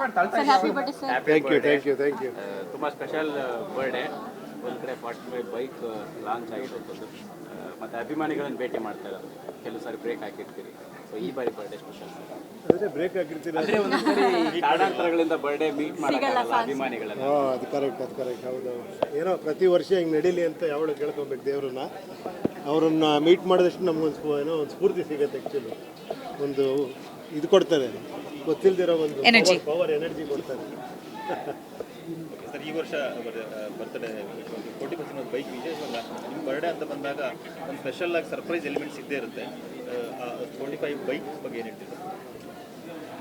Sir happy birthday sir thank you thank you thank you ತುಂಬ special birthday ಒಂದು ಕಡೆ forty five bike launch ಆಗಿರೋದು. ಮತ್ತು ಅಭಿಮಾನಿಗಳನ್ನು ಭೇಟಿ ಮಾಡ್ತಾ ಇರೋದು. ಕೆಲವು ಸಾರಿ ಬ್ರೇಕ್ ಹಾಕಿರ್ತೀರಿ. ಸೊ ಈ ಬಾರಿ ಬರ್ಡೇ ಸ್ಪೆಷಲ್ ಅದೇ ಬ್ರೇಕ್ ಆಗಿರ್ತೀರ ಅಂದರೆ ಒಂದು ಸರಿ ಕಾರಣಾಂತರಗಳಿಂದ ಬರ್ಡೇ ಮೀಟ್ ಮಾಡೋಕ್ಕಾಗಲ್ಲ ಅಭಿಮಾನಿಗಳನ್ನ. ಹಾಂ ಅದು ಕರೆಕ್ಟ್ ಅದು ಕರೆಕ್ಟ್ ಹೌದು ಏನೋ ಪ್ರತಿ ವರ್ಷ ಹಿಂಗೆ ನಡೀಲಿ ಅಂತ ಯಾವಳು ಕೇಳ್ಕೊಬೇಕು ದೇವ್ರನ್ನ. ಅವ್ರನ್ನ ಮೀಟ್ ಮಾಡಿದಷ್ಟು ನಮ್ಗೊಂದು ಏನೋ ಒಂದು ಸ್ಫೂರ್ತಿ ಸಿಗುತ್ತೆ ಆ್ಯಕ್ಚುಲಿ ಒಂದು ಇದು ಕೊಡ್ತಾರೆ ಎನರ್ಜಿ ಕೊಡ್ತಾರೆ. ಸರ್ ಈ ವರ್ಷ ಬರ್ತಡೇ ಫೋರ್ಟಿ ಪರ್ಸೆಂಟ್ ಒಂದು ಬೈಕ್ ವಿಶೇಷವಲ್ಲ ನಿಮ್ಮ ಬರ್ಡೇ ಅಂತ ಬಂದಾಗ ಒಂದು ಸ್ಪೆಷಲ್ ಆಗಿ ಸರ್ಪ್ರೈಸ್ ಎಲಿಮೆಂಟ್ಸ್ ಇದ್ದೇ ಇರುತ್ತೆ. ಫೋರ್ಟಿ ಫೈವ್ ಬೈಕ್ ಬಗ್ಗೆ ಏನು ಹೇಳ್ತೀರಾ?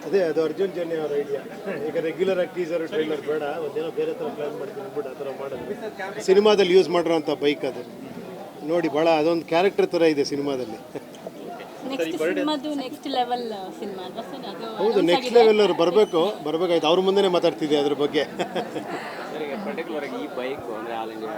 ಅದೇ ಅದು ಅರ್ಜುನ್ ಜನ್ಯ ಅವರ ಐಡಿಯಾ ಈಗ ರೆಗ್ಯುಲರ್ ಆಗಿ ಟೀಸರ್ ಟ್ರೈಲರ್ ಬೇಡ. ಒಂದೇನೋ ಬೇರೆ ಥರ ಪ್ಲಾನ್ ಮಾಡ್ತೀನಿ ಅಂದ್ಬಿಟ್ಟು ಆ ಥರ ಮಾಡೋದು ಸಿನಿಮಾದಲ್ಲಿ ಯೂಸ್ ಮಾಡಿರೋಂಥ ಬೈಕ್ ಅದು. ನೋಡಿ ಭಾಳ ಅದೊಂದು ಕ್ಯಾರೆಕ್ಟರ್ ಥರ ಇದೆ ಸಿನಿಮಾದಲ್ಲಿ. ಸಿನಿಮಾದು ನೆಕ್ಸ್ಟ್ ಲೆವೆಲ್ ಸಿನಿಮಾ. ಅಲ್ವಾ ಸರ್ ಅದು ಹೌದು ನೆಕ್ಸ್ಟ್ ಲೆವೆಲ್ ಅವ್ರು ಬರಬೇಕು ಬರಬೇಕಾಯ್ತು. ಅವ್ರ ಮುಂದೆನೇ ಮಾತಾಡ್ತಿದ್ದೆ ಅದ್ರ ಬಗ್ಗೆ. ಸರ್ ಪರ್ಟಿಕ್ಯುಲರ್ ಆಗಿ ಈ ಬೈಕ್ ಅಂದರೆ ಆಲ್ ಇಂಡಿಯಾ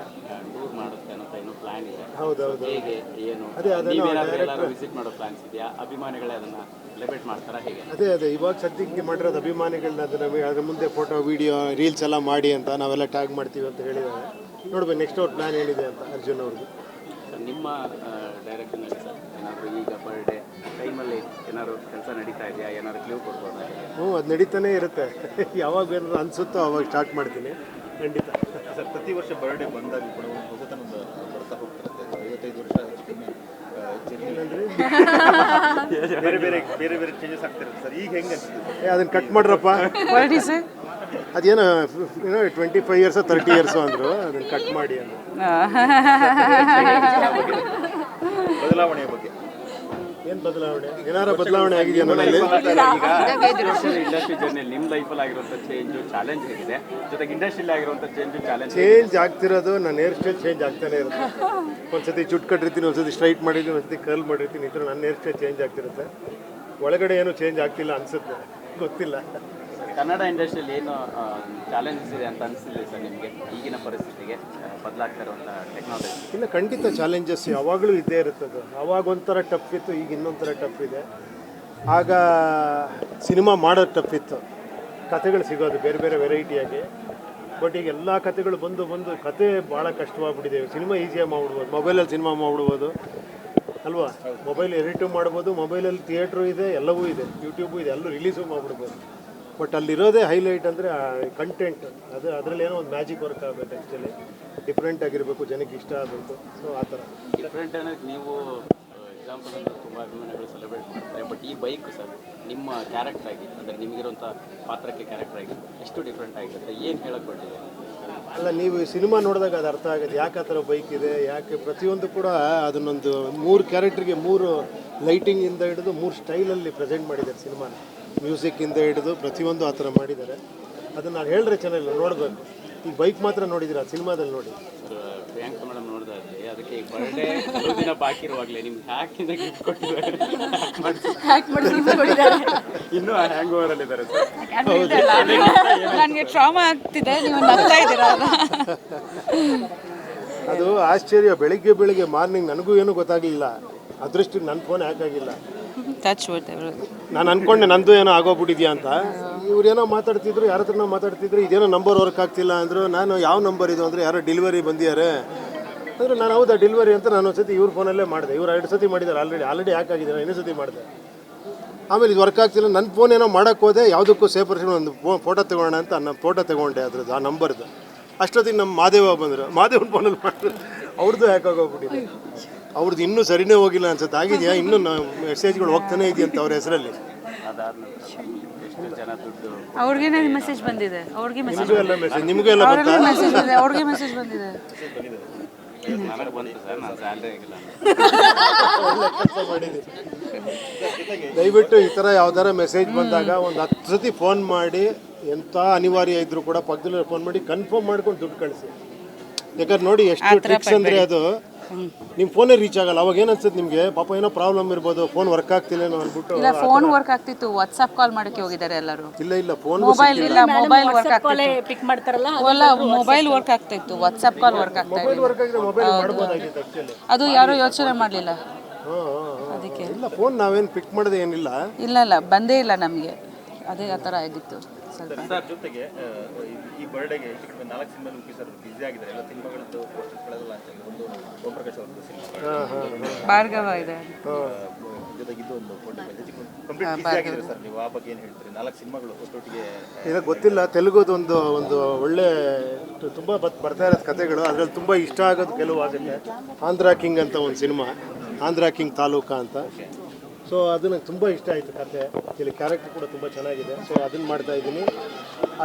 ಟೂರ್ ಮಾಡುತ್ತೆ ಅಂತ ಏನೋ ಪ್ಲಾನ್ ಇದೆ. ಹೌದೌದು. ಹೇಗೆ ಏನು? ನೀವೇನಾದ್ರೂ ವಿಸಿಟ್ ಮಾಡೋ ಪ್ಲಾನ್ಸ್ ಇದೆಯಾ? ಅಭಿಮಾನಿಗಳೇ ಅದನ್ನ ಸೆಲೆಬ್ರೇಟ್ ಮಾಡ್ತಾರಾ ಹೇಗೆ? ಅದೇ ಅದೇ. ಇವಾಗ ಸದ್ಯಕ್ಕೆ ಮಾಡಿರೋದು ಅಭಿಮಾನಿಗಳನ್ನ ಅದನ್ನ ಅದ್ರ ಮುಂದೆ ಫೋಟೋ ವಿಡಿಯೋ ರೀಲ್ಸ್ ಎಲ್ಲ ಮಾಡಿ ಅಂತ ನಾವೆಲ್ಲ ಟ್ಯಾಗ್ ಮಾಡ್ತೀವಿ ಅಂತ ಹೇಳಿದ್ದಾರೆ. ನೋಡ್ಬೇಕು ನೆಕ್ಸ್ಟ್ ಅವ್ರ ಪ್ಲಾನ್ ಏನಿದೆ ಅಂತ ಅರ್ಜುನ್ ಸರ್ ನಿಮ್ಮ ಡೈರೆಕ್ಷನಲ್ಲಿ ಸರ್ ಏನಾದರೂ ಈಗ ಬರ್ಡೇ ಟೈಮಲ್ಲಿ ಏನಾದ್ರು ಕೆಲಸ ನಡೀತಾ ಇದೆಯಾ? ಏನಾದ್ರು ಕ್ಲೀವ್ ಕೊಡ್ಬೋದಾ? ಹ್ಞೂ ಅದು ನಡೀತಾನೆ ಇರುತ್ತೆ. ಯಾವಾಗ ಏನಾದ್ರು ಅನಿಸುತ್ತೋ ಅವಾಗ ಸ್ಟಾರ್ಟ್ ಮಾಡ್ತೀನಿ. ಖಂಡಿತ. ಸರ್ ಪ್ರತಿ ವರ್ಷ ಬರ್ಡೇ ಬಂದಾಗ ಕೂಡ ಒಂದು ಹೊಸತನ ಬರ್ತಾ ಹೋಗ್ತಿರುತ್ತೆ. ಐವತ್ತೈದು ವರ್ಷ ಹೆಚ್ಚು ಕಮ್ಮಿ. ಬೇರೆ ಬೇರೆ ಬೇರೆ ಬೇರೆ ಚೇಂಜಸ್ ಆಗ್ತಿರುತ್ತೆ. ಸರ್ ಈಗ ಹೆಂಗೆ ಅದನ್ನ ಕಟ್ ಮಾಡ್ರಪ್ಪ. ಅದೇನೋ ಏನೋ twenty five years thirty years ಅಂದರು ಅದನ್ನ ಕಟ್ ಮಾಡಿ ಅಂದರು ಬದಲಾವಣೆಯ ಬಗ್ಗೆ. ಏನು ಬದಲಾವಣೆ? ಏನಾರ ಬದಲಾವಣೆ ಆಗಿದೆಯಾ ನನ್ನಲ್ಲಿ ಇಂಡಸ್ಟ್ರಿ ಜರ್ನಿಯಲ್ಲಿ ನಿಮ್ಮ ಲೈಫಲ್ಲಿ ಆಗಿರುವಂಥ ಚೇಂಜು ಚಾಲೆಂಜ್ ಹೇಗಿದೆ? ಜೊತೆಗೆ ಇಂಡಸ್ಟ್ರಿಯಲ್ಲಿ ಆಗಿರುವಂಥ ಚೇಂಜು ಚಾಲೆಂಜ್ ಚೇಂಜ್ ಆಗ್ತಿರೋದು ನನ್ನ ಹೇರ್ ಸ್ಟೈಲ್ ಚೇಂಜ್ ಆಗ್ತಾನೆ ಇರುತ್ತೆ. ಒಂದ್ಸತಿ ಚುಟ್ ಕಟ್ಟಿರ್ತೀನಿ ಒಂದ್ಸತಿ ಸ್ಟ್ರೈಟ್ ಮಾಡಿರ್ತೀನಿ ಒಂದ್ಸತಿ ಕರ್ಲ್ ಮಾಡಿರ್ತೀನಿ ಈ ಥರ ನನ್ನ ಹೇರ್ ಸ್ಟೈಲ್ ಚೇಂಜ್ ಆಗ್ತಿರುತ್ತೆ. ಒಳಗಡೆ ಏನು ಚೇಂಜ್ ಆಗ್ತಿಲ್ಲ ಅನ್ಸುತ್ತೆ. ಗೊತ್ತಿಲ್ಲ. ಕನ್ನಡ ಇಂಡಸ್ಟ್ರಿಯಲ್ಲಿ ಏನು ಚಾಲೆಂಜಸ್ ಇದೆ ಅಂತ ಅನಿಸಿಲ್ಲ ಸರ್ ನಿಮಗೆ ಈಗಿನ ಪರಿಸ್ಥಿತಿಗೆ ಬದಲಾಗ್ತಾ ಇರುವಂಥ ಟೆಕ್ನಾಲಜಿ ಇನ್ನು ಖಂಡಿತ ಚಾಲೆಂಜಸ್ ಯಾವಾಗಲೂ ಇದ್ದೇ ಇರುತ್ತದೆ. ಅವಾಗ ಒಂಥರ ಟಫ್ ಇತ್ತು ಈಗ ಇನ್ನೊಂಥರ ಟಫ್ ಇದೆ. ಆಗ ಸಿನಿಮಾ ಮಾಡೋದು ಟಫ್ ಇತ್ತು. ಕಥೆಗಳು ಸಿಗೋದು ಬೇರೆ ಬೇರೆ ವೆರೈಟಿಯಾಗಿ ಬಟ್ ಈಗ ಎಲ್ಲ ಕಥೆಗಳು ಬಂದು ಬಂದು ಕತೆ ಭಾಳ ಕಷ್ಟವಾಗ್ಬಿಟ್ಟಿದೆ. ಸಿನಿಮಾ ಈಸಿಯಾಗಿ ಮಾಡ್ಬಿಡ್ಬೋದು ಮೊಬೈಲಲ್ಲಿ ಸಿನಿಮಾ ಮಾಡ್ಬಿಡ್ಬೋದು ಅಲ್ವಾ? ಮೊಬೈಲ್ ಎಡಿಟು ಮಾಡ್ಬೋದು. ಮೊಬೈಲಲ್ಲಿ ಥಿಯೇಟ್ರು ಇದೆ ಎಲ್ಲವೂ ಇದೆ. ಯೂಟ್ಯೂಬು ಇದೆ ಎಲ್ಲೂ ರಿಲೀಸು ಮಾಡ್ಬಿಡ್ಬೋದು. ಬಟ್ ಅಲ್ಲಿರೋದೇ ಹೈಲೈಟ್ ಅಂದರೆ ಕಂಟೆಂಟ್ ಅದು ಅದರಲ್ಲಿ ಏನೋ ಒಂದು ಮ್ಯಾಜಿಕ್ ವರ್ಕ್ ಆಗಬೇಕು ಆ್ಯಕ್ಚುಲಿ ಡಿಫ್ರೆಂಟ್ ಆಗಿರಬೇಕು ಜನಕ್ಕೆ ಇಷ್ಟ ಆಗಬೇಕು. ಸೊ ಆ ಥರ. ಡಿಫ್ರೆಂಟ್ ಅನ್ನೋದು ನೀವು ಎಕ್ಸಾಂಪಲ್ ಅಂದರೆ ತುಂಬ ಅಭಿಮಾನಿಗಳು ಸೆಲೆಬ್ರೇಟ್ ಮಾಡ್ತಾರೆ. ಬಟ್ ಈ ಬೈಕ್ ಸರ್ ನಿಮ್ಮ ಕ್ಯಾರೆಕ್ಟರ್ ಆಗಿ ಅಂದರೆ ನಿಮಗಿರುವಂಥ ಪಾತ್ರಕ್ಕೆ ಕ್ಯಾರೆಕ್ಟರ್ ಆಗಿ ಎಷ್ಟು ಡಿಫ್ರೆಂಟ್ ಆಗಿರುತ್ತೆ? ಏನು ಹೇಳಕ್ಕೆ ಅಲ್ಲ ನೀವು ಸಿನಿಮಾ ನೋಡಿದಾಗ ಅದು ಅರ್ಥ ಆಗುತ್ತೆ. ಯಾಕೆ ಆ ಥರ ಬೈಕ್ ಇದೆ? ಯಾಕೆ? ಪ್ರತಿಯೊಂದು ಕೂಡ ಅದನ್ನೊಂದು ಮೂರು ಕ್ಯಾರೆಕ್ಟ್ರಿಗೆ ಮೂರು ಲೈಟಿಂಗಿಂದ ಹಿಡಿದು ಮೂರು ಸ್ಟೈಲಲ್ಲಿ ಪ್ರೆಸೆಂಟ್ ಮಾಡಿದ್ದಾರೆ ಸಿನಿಮಾನ. ಮ್ಯೂಸಿಕ್ಕಿಂದ ಹಿಡಿದು ಪ್ರತಿಯೊಂದು ಆ ಥರ ಮಾಡಿದ್ದಾರೆ. ಅದನ್ನು ನಾನು ಹೇಳಿದ್ರೆ ಚೆನ್ನಾಗಿಲ್ಲ ನೋಡಬೇಕು. ಈಗ ಬೈಕ್ ಮಾತ್ರ ನೋಡಿದ್ದೀರಾ? ಸಿನಿಮಾದಲ್ಲಿ ನೋಡಿ. ಸರ್ ಪ್ರಿಯಾಂಕಾ ಮೇಡಮ್ ನೋಡ್ತಾ ಇದ್ರಿ ಅದಕ್ಕೆ ಈಗ ಬರ್ಡೇ ಕೆಲವು ದಿನ ಬಾಕಿ ಇರುವಾಗಲೇ. ನಿಮ್ಗೆ ಹ್ಯಾಕಿಂದ ಗಿಫ್ಟ್ ಕೊಟ್ಟಿದ್ದಾರೆ? ಹ್ಯಾಕ್ ಮಾಡಿ gift ಕೊಟ್ಟಿದ್ದಾರೆ. ಇನ್ನೂ ಹ್ಯಾಂಗ್ ಓವರಲ್ಲಿ ಇದ್ದಾರೆ ಸರ್ ನನಗೆ ಟ್ರಾಮಾ ಆಗ್ತಿದೆ. ನೀವು ನಗ್ತಾ ಇದ್ದೀರಾ ಅದು ಆಶ್ಚರ್ಯ. ಬೆಳಿಗ್ಗೆ ಬೆಳಿಗ್ಗೆ ಮಾರ್ನಿಂಗ್ ನನಗೂ ಏನೂ ಗೊತ್ತಾಗಲಿಲ್ಲ. ಅದೃಷ್ಟಿ ನನ್ನ ಫೋನ್ ಹ್ಯಾಕ್ ಆಗಿಲ್ಲ. ಟಚ್ ನಾನು ಅನ್ಕೊಂಡೆ ನಂದು ಏನೋ ಆಗೋಗ್ಬಿಟ್ಟಿದ್ಯಾ ಅಂತ. ಇವ್ರೇನೋ ಮಾತಾಡ್ತಿದ್ರು, ಯಾರ ಹತ್ರನೋ ಮಾತಾಡ್ತಿದ್ರು, ಇದೇನೋ ನಂಬರ್ ವರ್ಕ್ ಆಗ್ತಿಲ್ಲ ಅಂದರು, ನಾನು ಯಾವ ನಂಬರ್ ಇದು ಅಂದ್ರೆ ಯಾರೋ ಡೆಲಿವರಿ ಬಂದಿದ್ದಾರೆ ಅಂದ್ರೆ ನಾನು ಹೌದಾ ಡೆಲಿವರಿ ಅಂತ ನಾನು ಒಂದ್ಸತಿ ಇವ್ರ ಫೋನಲ್ಲೇ ಮಾಡಿದೆ. ಇವ್ರು ಎರಡು ಸತಿ ಮಾಡಿದ್ದಾರೆ ಆಲ್ರೆಡಿ ಆಲ್ರೆಡಿ ಹಾಕಾಗಿದೆ ನಾನು ಇನ್ನೊಂದು ಸತಿ ಮಾಡಿದೆ. ಆಮೇಲೆ ಇದು ವರ್ಕ್ ಆಗ್ತಿಲ್ಲ ನನ್ನ ಫೋನ್ ಏನೋ ಮಾಡಕ್ಕೆ ಹೋದೆ, ಯಾವುದಕ್ಕೂ ಸೇಫ್ ಪರ್ಸನ್ ಒಂದು ಫೋಟೋ ತಗೊಳ್ಳೋಣ ಅಂತ ನಾನು ಫೋಟೋ ತಗೊಂಡೆ ಅದ್ರದ್ದು, ಆ ನಂಬರ್ದು ಅಷ್ಟೊತ್ತಿಗೆ ನಮ್ಮ ಮಾದೇವ ಬಂದರು. ಮಾದೇವನ ಫೋನಲ್ಲಿ ಮಾಡಿದ್ರು. ಅವ್ರದ್ದು ಹ್ಯಾಕಾಗೋಗ್ಬಿಟ್ಟಿದೆ ಅವ್ರದ್ದು ಇನ್ನೂ ಸರಿನೇ ಹೋಗಿಲ್ಲ ಅನ್ಸುತ್ತೆ. ಆಗಿದೆಯಾ? ಇನ್ನೂ ಮೆಸೇಜ್ಗಳು ಹೋಗ್ತಾನೆ ಇದೆಯಂತ ಅವ್ರ ಹೆಸರಲ್ಲಿ? ಅವ್ರಿಗೆ ಮೆಸೇಜ್ ಬಂದಿದೆ. ಅವ್ರಿಗೆ ಮೆಸೇಜ್ ನಿಮಗೂ ಎಲ್ಲ ಮೆಸೇಜ್ ಬಂದಿದೆ. ಅವ್ರಿಗೆ ಮೆಸೇಜ್ ಬಂದಿದೆ ನನಗೆ ಬಂತು ಸರ್ ನಾನು ಸ್ಯಾಲ್ರಿ ಆಗಿಲ್ಲ ಕೆಲಸ ದಯವಿಟ್ಟು ಈ ಥರ ಯಾವ್ದಾರ ಮೆಸೇಜ್ ಬಂದಾಗ ಒಂದು ಹತ್ತು ಸತಿ ಫೋನ್ ಮಾಡಿ ಎಂಥ ಅನಿವಾರ್ಯ ಇದ್ರೂ ಕೂಡ ಪಕ್ಕದಲ್ಲಿ ಫೋನ್ ಮಾಡಿ ಕನ್ಫರ್ಮ್ ಮಾಡ್ಕೊಂಡು ದುಡ್ಡು ಕಳಿಸಿ. ಯಾಕಂದ್ರೆ ನೋಡಿ ಎಷ್ಟು ಟ್ರಿಕ್ಸ್ ಅಂದ್ರೆ ಅದು. ನಿಮ್ಮ ಫೋನೇ ರೀಚ್ ಆಗಲ್ಲ. ಅವಾಗ ಏನ್ ಅನ್ಸುತ್ತೆ ನಿಮಗೆ? ಪಾಪ ಏನೋ ಪ್ರಾಬ್ಲಮ್ ಇರ್ಬೋದು ಫೋನ್ ವರ್ಕ್ ಆಗ್ತಿಲ್ಲ ಅಂದ್ಬಿಟ್ಟು ಇಲ್ಲ ಫೋನ್ ವರ್ಕ್ ಆಗ್ತಿತ್ತು. ವಾಟ್ಸ್ಆಪ್ ಕಾಲ್ ಮಾಡಕ್ಕೆ ಹೋಗಿದ್ದಾರೆ ಎಲ್ಲರೂ. ಇಲ್ಲ ಇಲ್ಲ ಫೋನ್ ಮೊಬೈಲ್ ಇಲ್ಲ ಮೊಬೈಲ್ ವರ್ಕ್ ಆಗ್ತಿಲ್ಲ ಆಗ್ತಿತ್ತು. ಪಿಕ್ ಮಾಡ್ತಾರಲ್ಲ ಅಲ್ಲ ಮೊಬೈಲ್ ವರ್ಕ್ ಆಗ್ತಿತ್ತು. ವಾಟ್ಸ್ಆಪ್ ಕಾಲ್ ವರ್ಕ್ ಆಗ್ತಾ ಮೊಬೈಲ್ ಇತ್ತು ವರ್ಕ್ ಆಗಿದ್ರೆ ಮೊಬೈಲ್ ಅದು ಯಾರು ಯೋಚನೆ ಮಾಡಲಿಲ್ಲ. ಅದಕ್ಕೆ. ಇಲ್ಲ ಫೋನ್ ನಾವೇನ್ ಪಿಕ್ ಮಾಡದೆ ಏನಿಲ್ಲ. ಇಲ್ಲ ಇಲ್ಲ ಬಂದೇ ಇಲ್ಲ ನಮಗೆ. ಅದೇ ಆ ಥರ ಆಗಿತ್ತು. ಸ್ವಲ್ಪ ಸರ್ ಜೊತೆಗೆ ಈ- ಈ ಬರ್ಡೇಗೆ ನಾಲ್ಕು ಸಿನಿಮಾ ಉಪ್ಪಿ ಸರ್ ಬ್ಯುಸಿ ಆಗಿದ್ದಾರೆ. ಎಲ್ಲ ಸಿನಿಮಾಗಳದ್ದು ಪೋಸ್ಟರ್ಗಳೆಲ್ಲ ಲಾಂಚ್ ಆಗಿದೆ. ಒಂದು ಓಂ ಪ್ರಕಾಶ್ ಅವ್ರದ್ದು ಸಿನಿಮಾ. ಭಾರ್ಗವ ಇದೆ. ಜೊತೆಗೆ ಇದು ಒಂದು ಕಂಪ್ಲೀಟ್ ಬ್ಯುಸಿ ಆಗಿದ್ದಾರೆ ಸರ್. ನೀವು ಆ ಬಗ್ಗೆ ಏನು ಹೇಳ್ತೀರಿ? ನಾಲ್ಕು ಸಿನಿಮಾಗಳು ಒಟ್ಟೊಟ್ಟಿಗೆ ಇದಕ್ಕೆ ಗೊತ್ತಿಲ್ಲ. ತೆಲುಗುದು ಒಂದು ಒಂದು ಒಳ್ಳೆ ತುಂಬ ಬತ್ ಬರ್ತಾ ಇರೋದು ಕತೆಗಳು ಅದರಲ್ಲಿ ತುಂಬ ಇಷ್ಟ ಆಗೋದು ಕೆಲವು ಆಗುತ್ತೆ. ಆಂಧ್ರ ಕಿಂಗ್ ಅಂತ ಒಂದು ಸಿನಿಮಾ. ಆಂಧ್ರ ಕಿಂಗ್ ತಾಲೂಕಾ ಅಂತ. ಸೊ ಅದು ನಂಗೆ ತುಂಬ ಇಷ್ಟ ಆಯಿತು ಕತೆ. ಇಲ್ಲಿ ಕ್ಯಾರೆಕ್ಟರ್ ಕೂಡ ತುಂಬ ಚೆನ್ನಾಗಿದೆ. ಸೊ ಅದನ್ನು ಮಾಡ್ತಾ ಇದ್ದೀನಿ.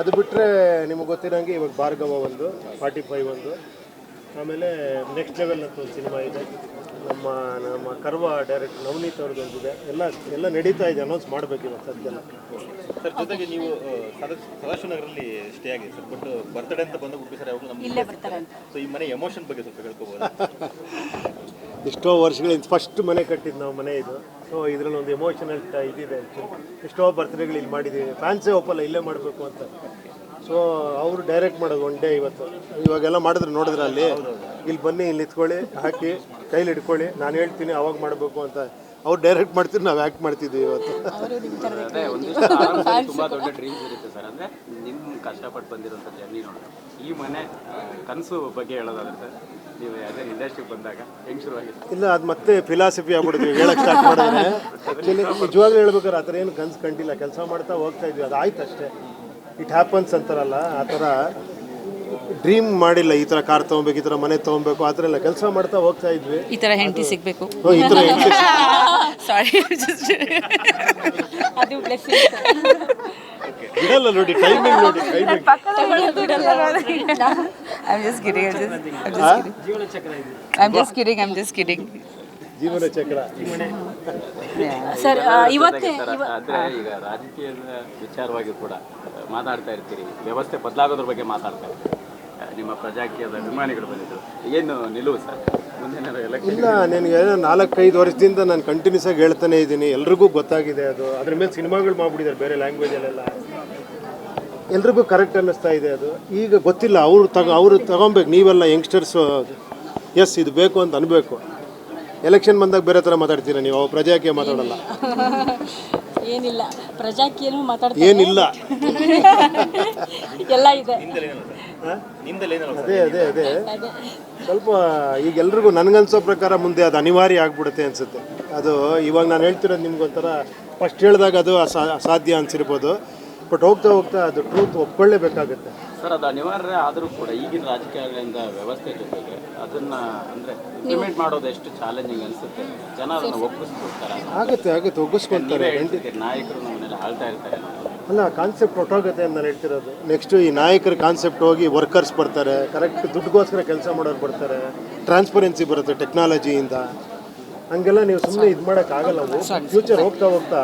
ಅದು ಬಿಟ್ಟರೆ ನಿಮಗೆ ಗೊತ್ತಿರೋಂಗೆ ಇವಾಗ ಭಾರ್ಗವ ಒಂದು ಫಾರ್ಟಿ ಫೈವ್ ಒಂದು. ಆಮೇಲೆ ನೆಕ್ಸ್ಟ್ ಲೆವೆಲ್ ಅಂತ ಒಂದು ಸಿನಿಮಾ ಇದೆ. ನಮ್ಮ ನಮ್ಮ ಕರ್ವ ಡೈರೆಕ್ಟ್ ನವನೀತ್ ಅವ್ರದ್ದೊಂದಿದೆ ಎಲ್ಲ ಎಲ್ಲ ನಡೀತಾ ಇದೆ ಅನೌನ್ಸ್ ಮಾಡಬೇಕು ಇವಾಗ ಸದ್ಯಲ್ಲ ಸರ್ ಜೊತೆಗೆ ನೀವು ಸದಾಶಿವನಗರಲ್ಲಿ ಸ್ಟೇ ಆಗಿದೆ ಸರ್. ಬಟ್ ಬರ್ತ್ಡೇ ಅಂತ ಬಂದು ಸರ್ ಯಾವಾಗಲೂ ನಮ್ಮ ಇಲ್ಲೇ ಬರ್ತಾರೆ ಅಂತ. ಸೊ ಈ ಮನೆ ಎಮೋಷನ್ ಬಗ್ಗೆ ಸ್ವಲ್ಪ ಹೇಳ್ಕೋಬೋದು? ಎಷ್ಟೋ ವರ್ಷಗಳಿಂದ ಫಸ್ಟ್ ಮನೆ ಕಟ್ಟಿದ್ದು ನಾವು ಮನೆ ಇದು. ಸೊ ಇದರಲ್ಲಿ ಒಂದು ಎಮೋಷನಲ್ ಇದಿದೆ ಆ್ಯಕ್ಚುಲಿ ಎಷ್ಟೋ ಬರ್ತ್ಡೇಗಳು ಇಲ್ಲಿ ಮಾಡಿದ್ದೀವಿ ಫ್ಯಾನ್ಸೇ ಒಪ್ಪಲ್ಲ ಇಲ್ಲೇ ಮಾಡಬೇಕು ಅಂತ. ಸೊ ಅವರು ಡೈರೆಕ್ಟ್ ಮಾಡೋದು ಒನ್ ಡೇ ಇವತ್ತು. ಇವಾಗೆಲ್ಲ ಮಾಡಿದ್ರೆ ನೋಡಿದ್ರೆ ಅಲ್ಲಿ? ಇಲ್ಲಿ ಬನ್ನಿ ಇಲ್ಲಿ ನಿಂತ್ಕೊಳ್ಳಿ ಹಾಕಿ ಕೈಲಿ ಇಟ್ಕೊಳ್ಳಿ ನಾನು ಹೇಳ್ತೀನಿ ಅವಾಗ ಮಾಡಬೇಕು ಅಂತ. ಅವ್ರು ಡೈರೆಕ್ಟ್ ಮಾಡ್ತೀವಿ ನಾವು ಆ್ಯಕ್ಟ್ ಮಾಡ್ತಿದ್ದೀವಿ ಇವತ್ತು. ಅದೇ ಒಂದಿಷ್ಟು ಆರಾಮ್ಸೆ ತುಂಬಾ ದೊಡ್ಡ ಡ್ರೀಮ್ಸ್ ಇರುತ್ತೆ ಸರ್. ಅಂದ್ರೆ ನಿಮ್ಮ ಕಷ್ಟಪಟ್ಟು ಬಂದಿರೋ ಜರ್ನಿ ನೋಡಿ ಈ ಮನೆ ಕನಸು ಬಗ್ಗೆ ಹೇಳೋದಾದ್ರೆ ಸರ್. ನೀವು ಅದೇ ಇಂಡಸ್ಟ್ರಿಗೆ ಬಂದಾಗ ಹೆಂಗ್ ಶುರುವಾಗಿತ್ತು ಇಲ್ಲ ಅದು ಮತ್ತೆ ಫಿಲಾಸಫಿ ಆಗ್ಬಿಡ್ತೀವಿ ಹೇಳಕ್ಕೆ ಸ್ಟಾರ್ಟ್ ಮಾಡಿದ್ರೆ. ಆ್ಯಕ್ಚುಲಿ ನಿಜವಾಗ್ಲೂ ಹೇಳ್ಬೇಕಾದ್ರೆ ಆ ಥರ ಏನು ಕನ್ಸು ಕಂಡಿಲ್ಲ. ಕೆಲಸ ಮಾಡ್ತಾ ಹೋಗ್ತಾ ಇದ್ವಿ. ಅದು ಆಯ್ತು ಅಷ್ಟೇ. ಇಟ್ ಹ್ಯಾಪನ್ಸ್ ಅಂತಾರಲ್ಲ ಆ ಥರ ಡ್ರೀಮ್ ಮಾಡಿಲ್ಲ. ಈ ಥರ ಕಾರ್ ತೊಗೊಬೇಕು ಈ ಥರ ಮನೆ ತೊಗೊಬೇಕು ಆ ಥರ ಎಲ್ಲ ಕೆಲಸ ಮಾಡ್ತಾ ಹೋಗ್ತಾ ಇದ್ವಿ. ಈ ತರ ಹೆಂಡತಿ ಸಿಗಬೇಕು. ಹ್ಮ್, ಈ ಥರ ಹೆಂಡ್ತಿ ಸಾರಿ ಅದು ಬ್ಲೆಸ್ಸಿಂಗ್ ಬಿಡಲ್ಲ ನೋಡಿ ಟೈಮಿಂಗ್ ನೋಡಿ timing kidding. I'm just, I'm I kidding. Just kidding I I'm just kidding ಜೀವನ ಚಕ್ರ. ಸರ್. ಇವತ್ತೇ ಆದ್ರೆ ಈಗ ರಾಜಕೀಯದ ವಿಚಾರವಾಗಿ ಕೂಡ ಮಾತಾಡ್ತಾ ಇರ್ತೀರಿ. ವ್ಯವಸ್ಥೆ ಬದಲಾಗೋದ್ರ ಬಗ್ಗೆ ಮಾತಾಡ್ತಾ ಇರ್ತೀರಿ. ನಿಮ್ಮ ಪ್ರಜಾಕೀಯದ ಅಭಿಮಾನಿಗಳು ಬಂದಿದ್ರು ಏನು ನಿಲುವು ಸರ್? ಇಲ್ಲ ನನಗೆ ನಾಲ್ಕೈದು ವರ್ಷದಿಂದ ನಾನು ಕಂಟಿನ್ಯೂಸ್ ಆಗಿ ಹೇಳ್ತಾನೆ ಇದ್ದೀನಿ. ಎಲ್ರಿಗೂ ಗೊತ್ತಾಗಿದೆ ಅದು. ಅದ್ರ ಮೇಲೆ ಸಿನಿಮಾಗಳು ಮಾಡ್ಬಿಟ್ಟಿದ್ದಾರೆ ಬೇರೆ ಲ್ಯಾಂಗ್ವೇಜಲ್ಲೆಲ್ಲ ಎಲ್ರಿಗೂ ಕರೆಕ್ಟ್ ಅನ್ನಿಸ್ತಾ ಇದೆ ಅದು. ಈಗ ಗೊತ್ತಿಲ್ಲ ಅವರು ತಗ ಅವರು ತಗೊಬೇಕು ನೀವೆಲ್ಲ ಯಂಗ್ಸ್ಟರ್ಸು ಎಸ್ ಇದು ಬೇಕು ಅಂತ ಅನ್ಬೇಕು. ಎಲೆಕ್ಷನ್ ಬಂದಾಗ ಬೇರೆ ಥರ ಮಾತಾಡ್ತೀರಾ ನೀವು? ಅವ್ರು ಪ್ರಜಾಕೀಯ ಮಾತಾಡಲ್ಲ. ಏನಿಲ್ಲ. ಪ್ರಜಾಕೀಯನೂ ಮಾತಾಡ್ತಾರೆ. ಏನಿಲ್ಲ. ಎಲ್ಲ ಇದೆ. ಅದೇ ಅದೇ ಅದೇ. ಸ್ವಲ್ಪ ಈಗ ಎಲ್ರಿಗೂ ನನಗನ್ಸೋ ಪ್ರಕಾರ ಮುಂದೆ ಅದು ಅನಿವಾರ್ಯ ಆಗ್ಬಿಡುತ್ತೆ ಅನ್ಸುತ್ತೆ. ಅದು ಇವಾಗ ನಾನು ಹೇಳ್ತಿರೋದು ನಿಮ್ಗೊಂಥರ ಫಸ್ಟ್ ಹೇಳಿದಾಗ ಅದು ಅಸಾ ಅಸಾಧ್ಯ ಅನ್ಸಿರ್ಬೋದು. ಬಟ್ ಹೋಗ್ತಾ ಹೋಗ್ತಾ ಅದು ಟ್ರೂತ್ ಒಪ್ಕೊಳ್ಳೇಬೇಕಾಗುತ್ತೆ. ಸರ್ ಅದು ಅನಿವಾರ್ಯ ಆದರೂ ಕೂಡ ಈಗಿನ ರಾಜಕೀಯದಿಂದ ವ್ಯವಸ್ಥೆ ಜೊತೆಗೆ ಅದನ್ನ ಅಂದ್ರೆ ಇಂಪ್ಲಿಮೆಂಟ್ ಮಾಡೋದು ಎಷ್ಟು ಚಾಲೆಂಜಿಂಗ್ ಅನ್ಸುತ್ತೆ. ಜನ ಅದನ್ನ ಒಪ್ಪಿಸ್ಕೊಡ್ತಾರೆ ಆಗುತ್ತೆ ಆಗುತ್ತೆ ಒಗ್ಗಿಸ್ಕೊಂತಾರೆ ನಾಯಕರು ನಮ್ಮನ್ನೆಲ್ಲ ಆಳ್ತಾ ಇರ್ತಾರೆ. ಅಲ್ಲ ಕಾನ್ಸೆಪ್ಟ್ ಹೊಟ್ಟೋಗುತ್ತೆ ಅಂತ ನಾನು ಹೇಳ್ತಿರೋದು. ನೆಕ್ಸ್ಟ್ ಈ ನಾಯಕರ ಕಾನ್ಸೆಪ್ಟ್ ಹೋಗಿ ವರ್ಕರ್ಸ್ ಬರ್ತಾರೆ ಕರೆಕ್ಟ್ ದುಡ್ಡುಗೋಸ್ಕರ ಕೆಲಸ ಮಾಡೋರು ಬರ್ತಾರೆ ಟ್ರಾನ್ಸ್ಪರೆನ್ಸಿ ಬರುತ್ತೆ ಟೆಕ್ನಾಲಜಿಯಿಂದ ಹಂಗೆಲ್ಲ ನೀವು ಸುಮ್ಮನೆ ಇದು ಮಾಡೋಕ್ಕಾಗಲ್ಲ ಫ್ಯೂಚರ್ ಹೋಗ್ತಾ ಹೋಗ್ತಾ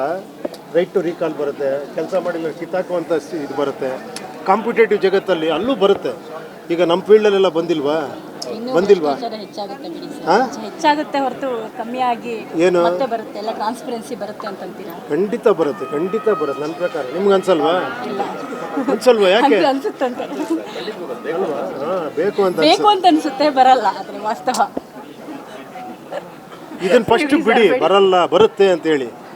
ರೈಟ್ ಟು ರೀಕಾಲ್ ಬರುತ್ತೆ. ಕೆಲಸ ಮಾಡಿಲ್ಲ ಕಿತ್ತಾಕುವಂಥ ಸಿ- ಇದು ಬರುತ್ತೆ. ಕಾಂಪಿಟೇಟಿವ್ ಜಗತ್ತಲ್ಲಿ ಅಲ್ಲೂ ಬರುತ್ತೆ. ಈಗ ನಮ್ಮ ಫೀಲ್ಡಲ್ಲೆಲ್ಲ ಬಂದಿಲ್ವಾ? ಬಂದಿಲ್ವಾ? ಹೆಚ್ಚಾಗುತ್ತೆ ಹೊರತು ಕಮ್ಮಿ ಆಗಿ ಏನು ಬರುತ್ತೆ. ಎಲ್ಲ ಟ್ರಾನ್ಸ್ಪರೆನ್ಸಿ ಬರುತ್ತೆ ಅಂತಂತೀರಾ? ಖಂಡಿತ ಬರುತ್ತೆ ಖಂಡಿತ ಬರುತ್ತೆ. ನನ್ನ ಪ್ರಕಾರ. ನಿಮ್ಗೆ ಅನ್ಸಲ್ವಾ? ಅನ್ಸಲ್ವಾ ಯಾಕೆ? ಅನ್ಸುತ್ತಂತೆ ಬೇಕು ಅಂತ ಬೇಕು ಅಂತ ಅನ್ಸುತ್ತೆ ಬರಲ್ಲ ವಾಸ್ತವ. ಇದನ್ನ ಫಸ್ಟ್ ಬಿಡಿ ಬರಲ್ಲ ಬರುತ್ತೆ ಅಂತ ಹೇಳಿ.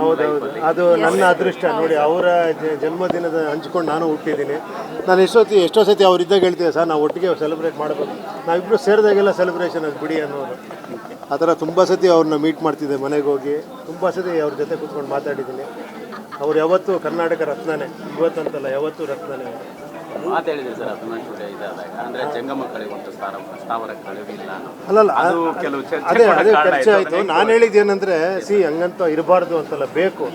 ಹೌದೌದು. ಅದು ನನ್ನ ಅದೃಷ್ಟ. ನೋಡಿ ಅವರ ಜನ್ಮದಿನದ ಹಂಚ್ಕೊಂಡು ನಾನು ಹುಟ್ಟಿದ್ದೀನಿ. ನಾನು ಎಷ್ಟೊತ್ತಿ ಎಷ್ಟೋ ಸತಿ ಅವ್ರಿದ್ದಾಗ ಹೇಳ್ತೀವಿ ಸರ್ ನಾವು ಒಟ್ಟಿಗೆ ಸೆಲೆಬ್ರೇಟ್ ಮಾಡಬೇಕು. ನಾವಿಬ್ಬರು ಸೇರಿದಾಗೆಲ್ಲ ಸೆಲೆಬ್ರೇಷನ್ ಅದು ಬಿಡಿ ಅನ್ನೋದು. ಆ ಥರ ತುಂಬ ಸತಿ ಅವ್ರನ್ನ ಮೀಟ್ ಮಾಡ್ತಿದ್ದೆ ಮನೆಗೆ ಹೋಗಿ. ತುಂಬ ಸತಿ ಅವ್ರ ಜೊತೆ ಕೂತ್ಕೊಂಡು ಮಾತಾಡಿದ್ದೀನಿ. ಅವ್ರು ಯಾವತ್ತೂ ಕರ್ನಾಟಕ ರತ್ನನೇ. ಇವತ್ತಂತಲ್ಲ ಯಾವತ್ತೂ ರತ್ನನೇ. ಅವ್ರು. ಮಾತು ಹೇಳಿದ್ರಿ ಸರ್ ಇದಾದಾಗ. ಅಂದ್ರೆ ಒಂದು ಸ್ಥಾನ ಇಲ್ಲ. ಅಲ್ಲಲ್ಲ ಅದು ಕೆಲವು ಚರ್ಚೆ ಅದೇ ಚರ್ಚೆ ಆಯ್ತು. ಆಯಿತು. ನಾನು ಹೇಳಿದ್ದೇನೆಂದರೆ ಸಿ ಹಂಗಂತ ಇರಬಾರ್ದು ಅಂತಲ್ಲ ಬೇಕು.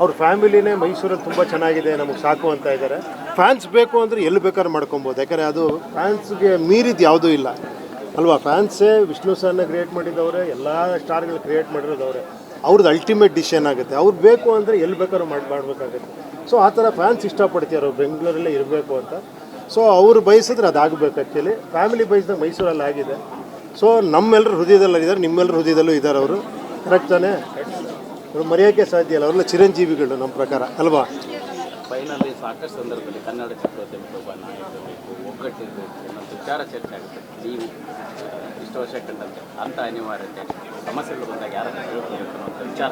ಅವ್ರ ಫ್ಯಾಮಿಲಿನೇ ಮೈಸೂರಲ್ಲಿ ತುಂಬ ಚೆನ್ನಾಗಿದೆ ನಮಗೆ ಸಾಕು ಅಂತ ಇದ್ದಾರೆ ಫ್ಯಾನ್ಸ್ ಬೇಕು ಅಂದರೆ ಎಲ್ಲಿ ಬೇಕಾದ್ರೂ ಮಾಡ್ಕೊಬೋದು. ಯಾಕಂದರೆ ಅದು ಫ್ಯಾನ್ಸ್ಗೆ ಮೀರಿದ್ದು ಯಾವುದೂ ಇಲ್ಲ. ಅಲ್ವಾ? ಫ್ಯಾನ್ಸೇ ವಿಷ್ಣು ಸರ್ನ ಕ್ರಿಯೇಟ್ ಮಾಡಿದವ್ರೆ ಎಲ್ಲ ಸ್ಟಾರ್ಗಳು ಕ್ರಿಯೇಟ್ ಮಾಡಿರೋದವ್ರೆ ಅವ್ರದ್ದು ಅಲ್ಟಿಮೇಟ್ ಡಿಸಿಷನ್ ಆಗುತ್ತೆ. ಅವ್ರು ಬೇಕು ಅಂದರೆ ಎಲ್ಲಿ ಬೇಕಾದ್ರೂ ಮಾಡಿ ಮಾಡಬೇಕಾಗುತ್ತೆ. ಸೊ ಆ ಥರ ಫ್ಯಾನ್ಸ್ ಇಷ್ಟಪಡ್ತಿದ್ದಾರೆ ಅವ್ರು ಬೆಂಗಳೂರಲ್ಲೇ ಇರಬೇಕು ಅಂತ. ಸೊ ಅವ್ರು ಬಯಸಿದ್ರೆ ಅದಾಗಬೇಕು ಆ್ಯಕ್ಚುಲಿ ಫ್ಯಾಮಿಲಿ ಬಯಸಿದಾಗ ಮೈಸೂರಲ್ಲಿ ಆಗಿದೆ. ಸೊ ನಮ್ಮೆಲ್ಲರ ಹೃದಯದಲ್ಲಿ ಇದ್ದಾರೆ ನಿಮ್ಮೆಲ್ಲರ ಹೃದಯದಲ್ಲೂ ಇದ್ದಾರೆ ಅವರು. ಕರೆಕ್ಟ್ ತಾನೇ? ಅವ್ರು ಮರೆಯೋಕ್ಕೆ ಸಾಧ್ಯ ಇಲ್ಲ. ಅವರೆಲ್ಲ ಚಿರಂಜೀವಿಗಳು ನಮ್ಮ ಪ್ರಕಾರ. ಅಲ್ವಾ? ಫೈನಲಿ ಸಾಕಷ್ಟು ಸಂದರ್ಭದಲ್ಲಿ ಕನ್ನಡ ಚಿತ್ರೋದ್ಯಮಕ್ಕೆ ಒಬ್ಬ ನಾಯಕ ಬೇಕು, ಒಗ್ಗಟ್ಟಿರಬೇಕು ಅನ್ನೋದು ವಿಚಾರ ಚರ್ಚೆ ಆಗುತ್ತೆ. ನೀವು ಇಷ್ಟು ವರ್ಷ ಕಂಡಂತೆ ಅಂಥ ಅನಿವಾರ್ಯತೆ ಸಮಸ್ಯೆಗಳು ಬಂದಾಗ ಯಾರನ್ನು ಹೇಳ್ಕೊಬೇಕು ಅನ್ನೋಂಥ ವಿಚಾರ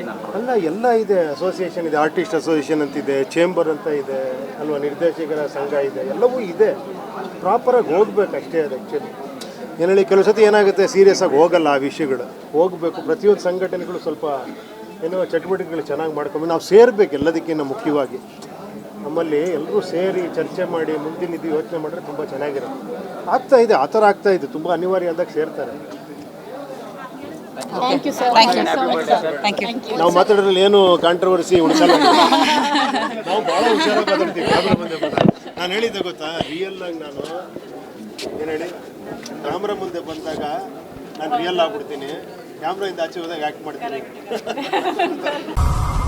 ಏನಂತ ಅಲ್ಲ, ಎಲ್ಲ ಇದೆ. ಅಸೋಸಿಯೇಷನ್ ಇದೆ ಆರ್ಟಿಸ್ಟ್ ಅಸೋಸಿಯೇಷನ್ ಅಂತ ಇದೆ ಚೇಂಬರ್ ಅಂತ ಇದೆ, ಅಲ್ವಾ, ನಿರ್ದೇಶಕರ ಸಂಘ ಇದೆ, ಎಲ್ಲವೂ ಇದೆ. ಪ್ರಾಪರಾಗಿ ಹೋಗ್ಬೇಕು ಅಷ್ಟೇ ಅದು ಆ್ಯಕ್ಚುಲಿ ಏನೇಳಿ ಕೆಲವು ಸತಿ ಏನಾಗುತ್ತೆ ಸೀರಿಯಸ್ ಆಗಿ ಹೋಗಲ್ಲ ಆ ವಿಷಯಗಳು. ಹೋಗಬೇಕು, ಪ್ರತಿಯೊಂದು ಸಂಘಟನೆಗಳು ಸ್ವಲ್ಪ ಏನೋ ಚಟುವಟಿಕೆಗಳು ಚೆನ್ನಾಗಿ ಮಾಡ್ಕೊಂಡು ನಾವು ಸೇರಬೇಕು ಎಲ್ಲದಕ್ಕಿಂತ ಮುಖ್ಯವಾಗಿ. ನಮ್ಮಲ್ಲಿ ಎಲ್ಲರೂ ಸೇರಿ ಚರ್ಚೆ ಮಾಡಿ ಮುಂದಿನ ಇದು ಯೋಚನೆ ಮಾಡಿದ್ರೆ ತುಂಬ ಚೆನ್ನಾಗಿರುತ್ತೆ. ಆಗ್ತಾ ಇದೆ ಆ ಥರ ಆಗ್ತಾ ಇದೆ ತುಂಬ ಅನಿವಾರ್ಯ ಅಂದಾಗ ಸೇರ್ತಾರೆ. Thank you sir Thank you. Thank you. ನಾವು ಮಾತಾಡೋದ್ರಲ್ಲಿ ಏನು ಕಾಂಟ್ರವರ್ಸಿ ಉಳಿಸಲ್ಲ ನಾವು ಭಾಳ ಹುಷಾರಾಗಿ ಮಾತಾಡ್ತೀವಿ ಕ್ಯಾಮ್ರಾ ಮುಂದೆ ಬಂದಾಗ ನಾನು ಹೇಳಿದ್ದೆ ಗೊತ್ತಾ ರಿಯಲ್ ಆಗಿ ನಾನು ಏನು ಹೇಳಿ ಕ್ಯಾಮ್ರಾ ಮುಂದೆ ಬಂದಾಗ ನಾನು ರಿಯಲ್ ಆಗ್ಬಿಡ್ತೀನಿ. ಕ್ಯಾಮ್ರಾಯಿಂದ ಆಚೆ ಹೋದಾಗ ಆಕ್ಟ್ ಮಾಡ್ತೀನಿ.